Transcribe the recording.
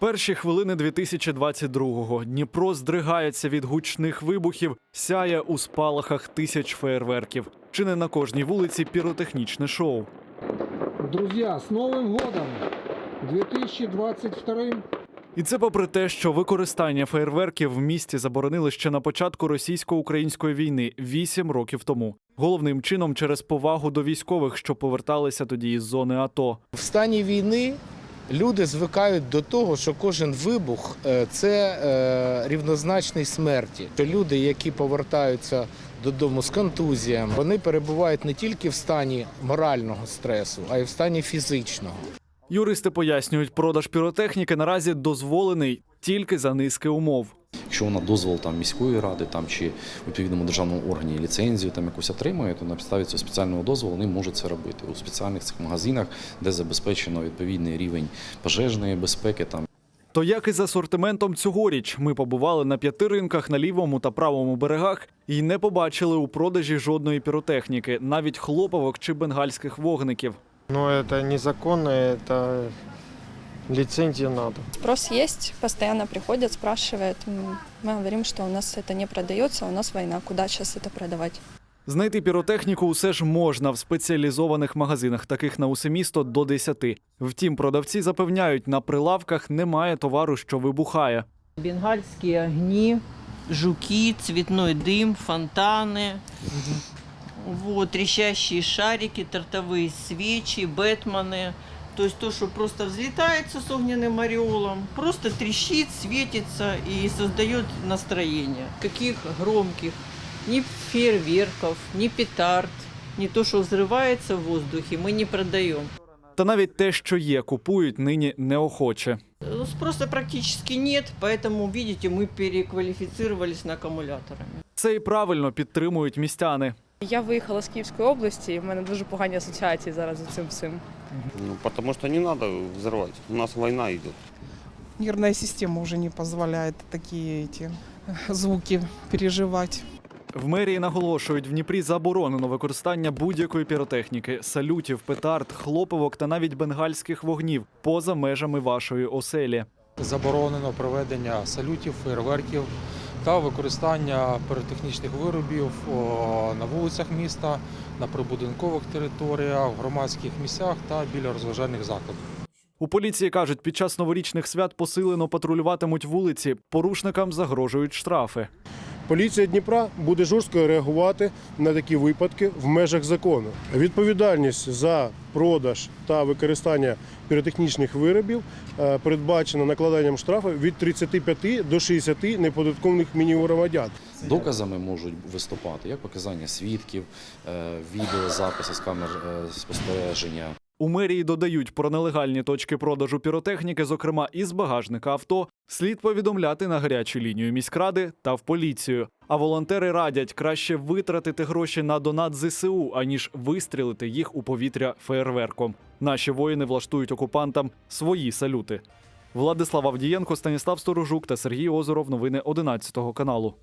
Перші хвилини 2022-го. Дніпро здригається від гучних вибухів, сяє у спалахах тисяч фейерверків. Чи не на кожній вулиці піротехнічне шоу. Друзья, с Новым годом! 2022 І це попри те, що використання фейерверків в місті заборонили ще на початку російсько-української війни вісім років тому. Головним чином через повагу до військових, що поверталися тоді із зони АТО. В стані війни люди звикають до того, що кожен вибух е, це е, рівнозначний смерті. Люди, які повертаються додому з контузіями, вони перебувають не тільки в стані морального стресу, а й в стані фізичного. Юристи пояснюють, продаж піротехніки наразі дозволений тільки за низки умов. Якщо вона дозвол там міської ради там чи відповідному державному органі ліцензію там якусь отримує, то на підставі цього спеціального дозволу вони можуть це робити у спеціальних цих магазинах, де забезпечено відповідний рівень пожежної безпеки. Там То як із асортиментом цьогоріч, ми побували на п'яти ринках на лівому та правому берегах і не побачили у продажі жодної піротехніки, навіть хлоповок чи бенгальських вогників. Но это незаконно, это лицензию надо. Спрос есть, постоянно приходят, спрашивают. М, Мы говорим, что у нас это не продается, у нас война, куда сейчас это продавать? Знайти піротехніку усе ж можна в спеціалізованих магазинах, таких на усе місто до 10. Втім, продавці запевняють, на прилавках немає товару, що вибухає. Бенгальские огни, жуки, цветной дым, фонтаны, вот, трещащие шарики, тортовые свечи, бэтмены. То есть то, что просто взлетается с огненным ореолом, просто трещит, светится и создает настроение. Каких громких, ни фейерверков, ни петард, не то, что взрывается в воздухе, мы не продаем. Та навіть те, що є, купують нині неохоче. Э, Спроса практически нет, поэтому, видите, мы переквалифицировались на аккумуляторами. Це і правильно підтримують містяни. Я виїхала з Київської області, і в мене дуже погані асоціації зараз з цим всім. Ну, потому что не надо взрывать. У нас война идет. Нервная система уже не позволяет такие эти э, звуки переживать. В мерії наголошують, в Дніпрі заборонено використання будь-якої піротехніки, салютів, петард, хлоповок та навіть бенгальських вогнів поза межами вашої оселі. заборонено проведення салютів, фейерверків та використання піротехнічних виробів на вулицях міста, на прибудинкових територіях, в громадських місцях та біля розважальних закладів. У поліції кажуть, під час новорічних свят посилено патрулюватимуть вулиці, порушникам загрожують штрафи. Поліція Дніпра буде жорстко реагувати на такі випадки в межах закону. Відповідальність за продаж та використання піротехнічних виробів е, передбачена накладанням штрафу від 35 до 60 неподаткованих мінімумів громадян. доказами можуть виступати як показання свідків, е, відеозаписи з камер е, спостереження. У мерії додають про нелегальні точки продажу піротехніки, зокрема із багажника авто, слід повідомляти на гарячу лінію міськради та в поліцію. А волонтери радять краще витратити гроші на донат ЗСУ, аніж вистрілити їх у повітря фейерверком. Наші воїни влаштують окупантам свої салюти. Владислав Авдієнко, Станіслав Сторожук та Сергій Озеров. Новини 11 каналу.